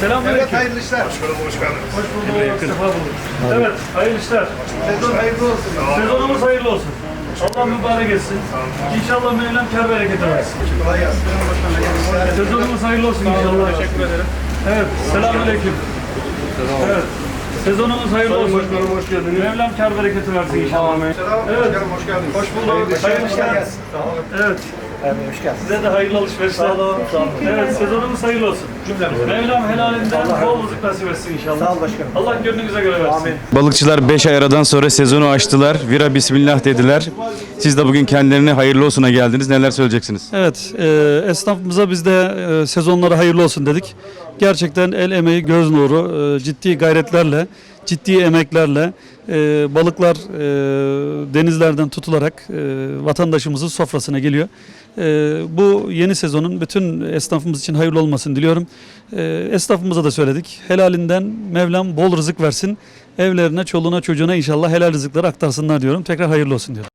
Selamünaleyküm. Evet hayırlı işler. Başkanım hoş geldiniz. Hoş bulduk. Sefa bulduk. Evet, hayırlı işler. Sezon hayırlı olsun. Sezonumuz hayırlı olsun. Allah mübarek etsin. İnşallah Mevlam kar bereketi versin. Kolay gelsin. Sezonumuz hayırlı olsun inşallah. Teşekkür ederim. Evet, selamünaleyküm. Evet. Sezonumuz hayırlı olsun. Başkanım hoş geldiniz. Mevlam kar bereketi versin inşallah. Selam. Evet. Hoş geldiniz. Hoş bulduk. Hayırlı işler. Evet. Hoş geldiniz. Size de hayırlı alışverişler. Sağ olun. Evet, sezonumuz hayırlı olsun. Mevlam helalinden bol rızık nasip etsin inşallah. Sağ ol başkanım. Allah gönlünüze göre versin. Amin. Balıkçılar 5 ay aradan sonra sezonu açtılar. Vira bismillah dediler. Siz de bugün kendilerine hayırlı olsuna geldiniz. Neler söyleyeceksiniz? Evet, e, esnafımıza biz de e, sezonları hayırlı olsun dedik. Gerçekten el emeği, göz nuru, e, ciddi gayretlerle, ciddi emeklerle e, balıklar e, denizlerden tutularak e, vatandaşımızın sofrasına geliyor. E, bu yeni sezonun bütün esnafımız için hayırlı olmasını diliyorum. E, esnafımıza da söyledik. Helalinden Mevlam bol rızık versin. Evlerine, çoluğuna, çocuğuna inşallah helal rızıkları aktarsınlar diyorum. Tekrar hayırlı olsun diyorum.